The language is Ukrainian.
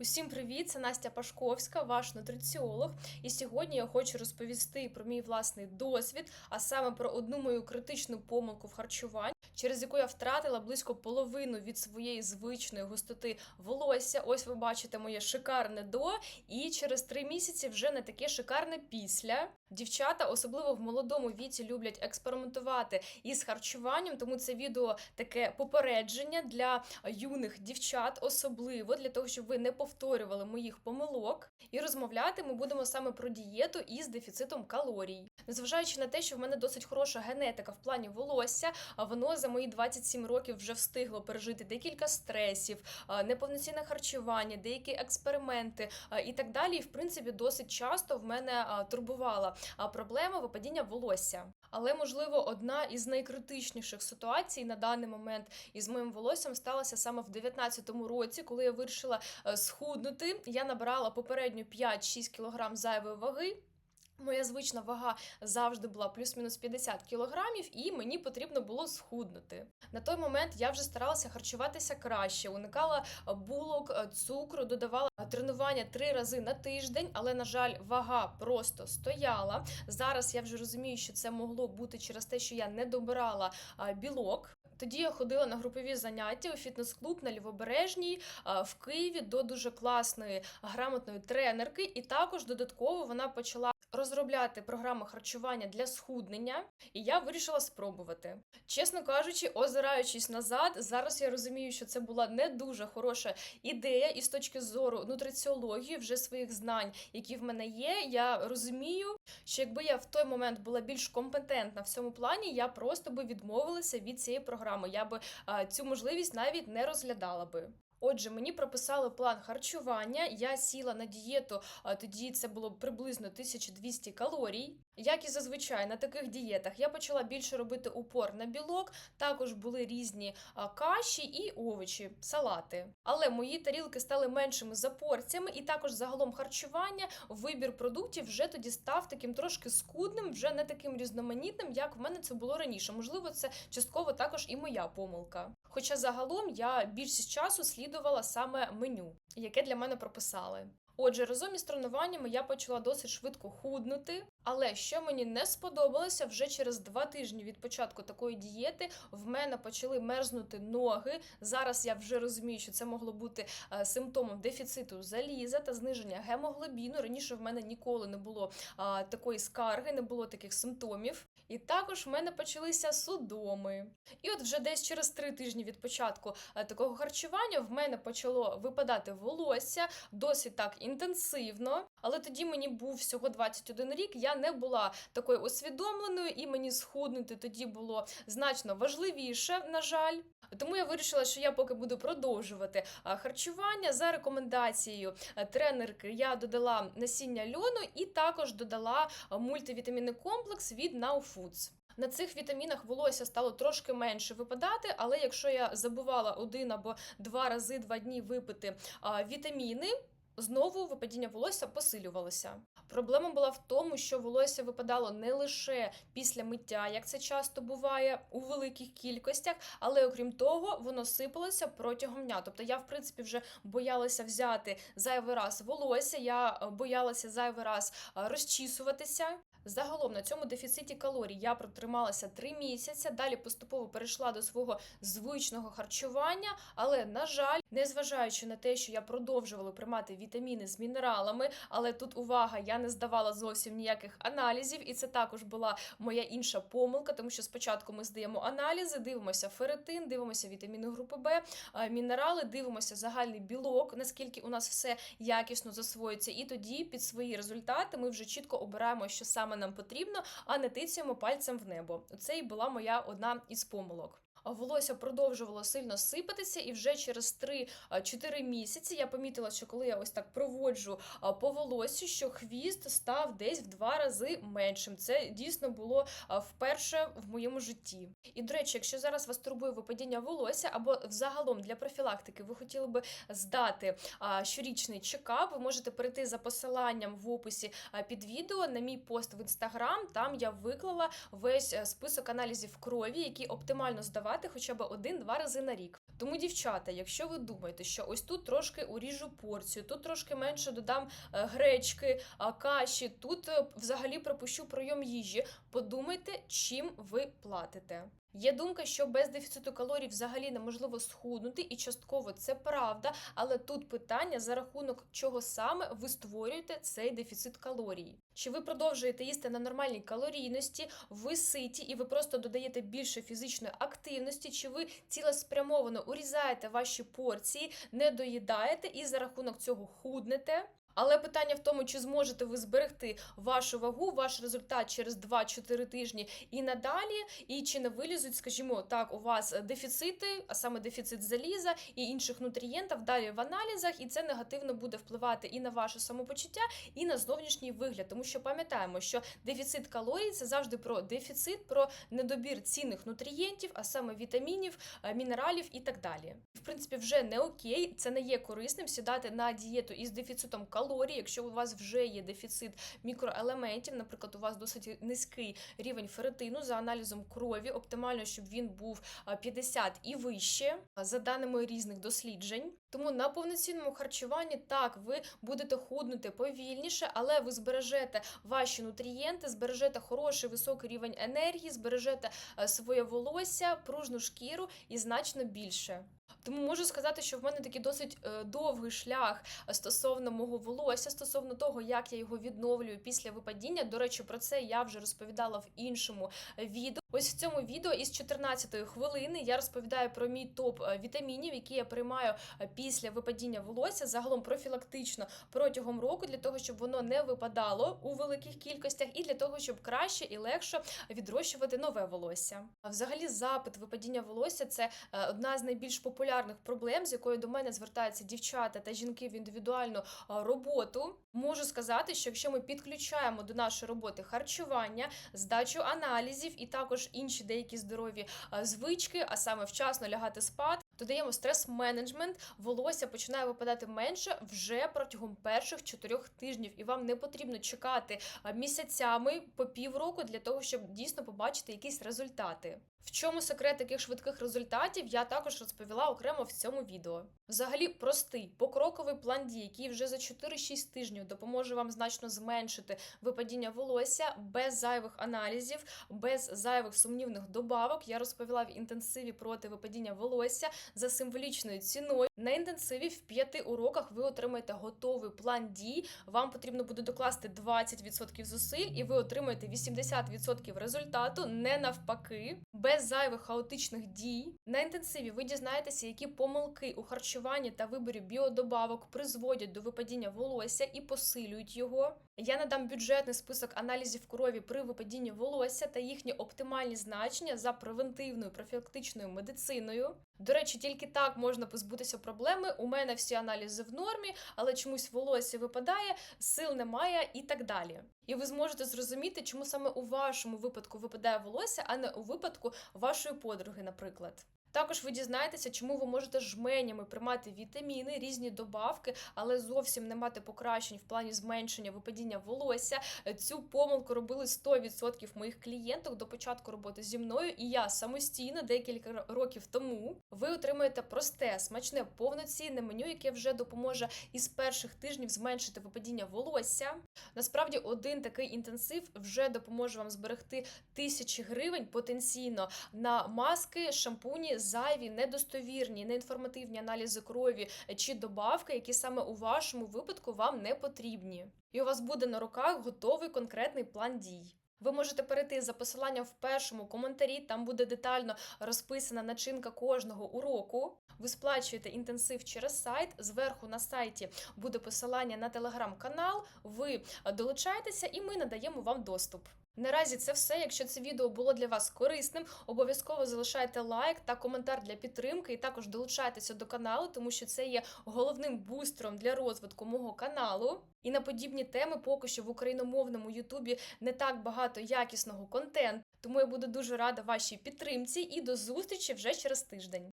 Усім привіт! Це Настя Пашковська, ваш нутриціолог. І сьогодні я хочу розповісти про мій власний досвід, а саме про одну мою критичну помилку в харчуванні, через яку я втратила близько половину від своєї звичної густоти волосся. Ось ви бачите моє шикарне до, і через три місяці вже не таке шикарне після. Дівчата, особливо в молодому віці, люблять експериментувати із харчуванням, тому це відео таке попередження для юних дівчат, особливо для того, щоб ви не повторювали моїх помилок. І розмовляти ми будемо саме про дієту із дефіцитом калорій. Незважаючи на те, що в мене досить хороша генетика в плані волосся, воно за мої 27 років вже встигло пережити декілька стресів, неповноцінне харчування, деякі експерименти і так далі. І в принципі досить часто в мене турбувала проблема випадіння волосся. Але можливо одна із найкритичніших ситуацій на даний момент із моїм волоссям сталася саме в 19-му році, коли я вирішила е, схуднути. Я набрала попередньо 5-6 кг зайвої ваги. Моя звична вага завжди була плюс-мінус 50 кілограмів, і мені потрібно було схуднути. На той момент я вже старалася харчуватися краще, уникала е, булок, е, цукру, додавала е, тренування три рази на тиждень, але на жаль, вага просто стояла. Зараз я вже розумію, що це могло бути через те, що я не добирала білок. Тоді я ходила на групові заняття у фітнес-клуб на Лівобережній в Києві до дуже класної грамотної тренерки, і також додатково вона почала розробляти програми харчування для схуднення, і я вирішила спробувати. Чесно кажучи, озираючись назад, зараз я розумію, що це була не дуже хороша ідея, і з точки зору нутриціології, вже своїх знань, які в мене є, я розумію, що якби я в той момент була більш компетентна в цьому плані, я просто би відмовилася від цієї програми. Я би а, цю можливість навіть не розглядала би. Отже, мені прописали план харчування. Я сіла на дієту, тоді це було приблизно 1200 калорій. Як і зазвичай на таких дієтах, я почала більше робити упор на білок. Також були різні каші і овочі, салати. Але мої тарілки стали меншими за порціями, і також загалом харчування, вибір продуктів вже тоді став таким трошки скудним, вже не таким різноманітним, як в мене це було раніше. Можливо, це частково також і моя помилка. Хоча загалом я більшість часу слідувала саме меню, яке для мене прописали. Отже, разом із тренуваннями я почала досить швидко худнути, але що мені не сподобалося, вже через два тижні від початку такої дієти в мене почали мерзнути ноги. Зараз я вже розумію, що це могло бути е, симптомом дефіциту заліза та зниження гемоглобіну. Раніше в мене ніколи не було такої скарги, не було таких симптомів. І також в мене почалися судоми. І от вже десь через три тижні від початку е, такого харчування в мене почало випадати волосся досить так інтенсивно. Але тоді мені був всього 21 рік. Я не була такою усвідомленою, і мені схуднути тоді було значно важливіше, на жаль. Тому я вирішила, що я поки буду продовжувати харчування за рекомендацією тренерки. Я додала насіння льону і також додала а, мультивітамінний комплекс від Now Foods. На цих вітамінах волосся стало трошки менше випадати, але якщо я забувала один або два рази два дні випити вітаміни. Знову випадіння волосся посилювалося. Проблема була в тому, що волосся випадало не лише після миття, як це часто буває у великих кількостях, але окрім того, воно сипалося протягом дня. Тобто я, в принципі, вже боялася взяти зайвий раз волосся, я е, боялася зайвий раз е, розчісуватися. Загалом на цьому дефіциті калорій я протрималася три місяці. Далі поступово перейшла до свого звичного харчування, але на жаль, незважаючи на те, що я продовжувала приймати вітаміни з мінералами, але тут увага, я не здавала зовсім ніяких аналізів, і це також була моя інша помилка, тому що спочатку ми здаємо аналізи, дивимося ферритин, дивимося вітаміни групи Б, е, мінерали, дивимося загальний білок, наскільки у нас все якісно засвоюється, і тоді під свої результати ми вже чітко обираємо, що саме нам потрібно, а не тицяємо пальцем в небо. Це і була моя одна із помилок. Волосся продовжувало сильно сипатися, і вже через 3-4 місяці я помітила, що коли я ось так проводжу по волоссю, що хвіст став десь в два рази меншим. Це дійсно було вперше в моєму житті. І до речі, якщо зараз вас турбує випадіння волосся, або взагалом для профілактики ви хотіли би здати щорічний чекап, ви можете перейти за посиланням в описі під відео на мій пост в інстаграм. Там я виклала весь е, список аналізів крові, які оптимально здавати хоча б один-два рази на рік. Тому, дівчата, якщо ви думаєте, що ось тут трошки уріжу порцію, тут трошки менше додам е, гречки, каші, тут е, взагалі пропущу прийом їжі, подумайте, чим ви платите. Є думка, що без дефіциту калорій взагалі неможливо схуднути, і частково це правда, але тут питання за рахунок чого саме ви створюєте цей дефіцит калорій. Чи ви продовжуєте їсти на нормальній калорійності, ви ситі і ви просто додаєте більше фізичної активності, чи ви цілеспрямовано урізаєте ваші порції, не доїдаєте і за рахунок цього худнете? Але питання в тому, чи зможете ви зберегти вашу вагу, ваш результат через 2-4 тижні і надалі, і чи не вилізуть, скажімо так, у вас дефіцити, а саме дефіцит заліза і інших нутрієнтів далі в аналізах, і це негативно буде впливати і на ваше самопочуття, і на зовнішній вигляд. Тому що пам'ятаємо, що дефіцит калорій це завжди про дефіцит, про недобір цінних нутрієнтів, а саме вітамінів, е, мінералів і так далі. В принципі, вже не окей, це не є корисним сідати на дієту із дефіцитом калорій, якщо у вас вже є дефіцит мікроелементів, наприклад, у вас досить низький рівень ферритину за аналізом крові, оптимально, щоб він був а, 50 і вище, за даними різних досліджень. Тому на повноцінному харчуванні так ви будете худнути повільніше, але ви збережете ваші нутрієнти, збережете хороший високий рівень енергії, збережете своє волосся, пружну шкіру і значно більше. Тому можу сказати, що в мене такий досить е, довгий шлях е, стосовно мого волосся, стосовно того, як я його відновлюю після випадіння. До речі, про це я вже розповідала в іншому е, відео. Ось в цьому відео із 14-ї хвилини я розповідаю про мій топ е, вітамінів, які я приймаю е, після випадіння волосся, загалом профілактично протягом року, для того, щоб воно не випадало у великих кількостях, і для того, щоб краще і легше відрощувати нове волосся. Взагалі, запит випадіння волосся це е, одна з найбільш популярних проблем, з якою до мене звертаються дівчата та жінки в індивідуальну роботу. Можу сказати, що якщо ми підключаємо до нашої роботи харчування, здачу аналізів і також інші деякі здорові е, звички, а саме вчасно лягати спати. Додаємо стрес-менеджмент, волосся починає випадати менше вже протягом перших чотирьох тижнів, і вам не потрібно чекати місяцями по півроку для того, щоб дійсно побачити якісь результати. В чому секрет таких швидких результатів, я також розповіла окремо в цьому відео. Взагалі, простий покроковий план дій, який вже за 4-6 тижнів допоможе вам значно зменшити випадіння волосся без зайвих аналізів, без зайвих сумнівних добавок. Я розповіла в інтенсиві проти випадіння волосся за символічною ціною. На інтенсиві в п'яти уроках ви отримаєте готовий план дій. Вам потрібно буде докласти 20% зусиль, і ви отримаєте 80% результату, не навпаки, без зайвих хаотичних дій. На інтенсиві ви дізнаєтеся, які помилки у харчуванні та виборі біодобавок призводять до випадіння волосся і посилюють його. Я надам бюджетний список аналізів крові при випадінні волосся та їхні оптимальні значення за превентивною профілактичною медициною. До речі, тільки так можна позбутися проблеми. У мене всі аналізи в нормі, але чомусь волосся випадає, сил немає і так далі. І ви зможете зрозуміти, чому саме у вашому випадку випадає волосся, а не у випадку вашої подруги, наприклад. Також ви дізнаєтеся, чому ви можете жменями приймати вітаміни, різні добавки, але зовсім не мати покращень в плані зменшення випадіння волосся. Цю помилку робили 100% моїх клієнток до початку роботи зі мною, і я самостійно декілька років тому. Ви отримаєте просте, смачне, повноцінне меню, яке вже допоможе із перших тижнів зменшити випадіння волосся. Насправді, один такий інтенсив вже допоможе вам зберегти тисячі гривень потенційно на маски, шампуні, зайві, недостовірні, неінформативні аналізи крові чи добавки, які саме у вашому випадку вам не потрібні. І у вас буде на руках готовий конкретний план дій. Ви можете перейти за посиланням в першому коментарі, там буде детально розписана начинка кожного уроку. Ви сплачуєте інтенсив через сайт. Зверху на сайті буде посилання на телеграм-канал. Ви долучаєтеся, і ми надаємо вам доступ. Наразі це все. Якщо це відео було для вас корисним, обов'язково залишайте лайк та коментар для підтримки, і також долучайтеся до каналу, тому що це є головним бустером для розвитку мого каналу. І на подібні теми поки що в україномовному Ютубі не так багато якісного контенту. Тому я буду дуже рада вашій підтримці і до зустрічі вже через тиждень.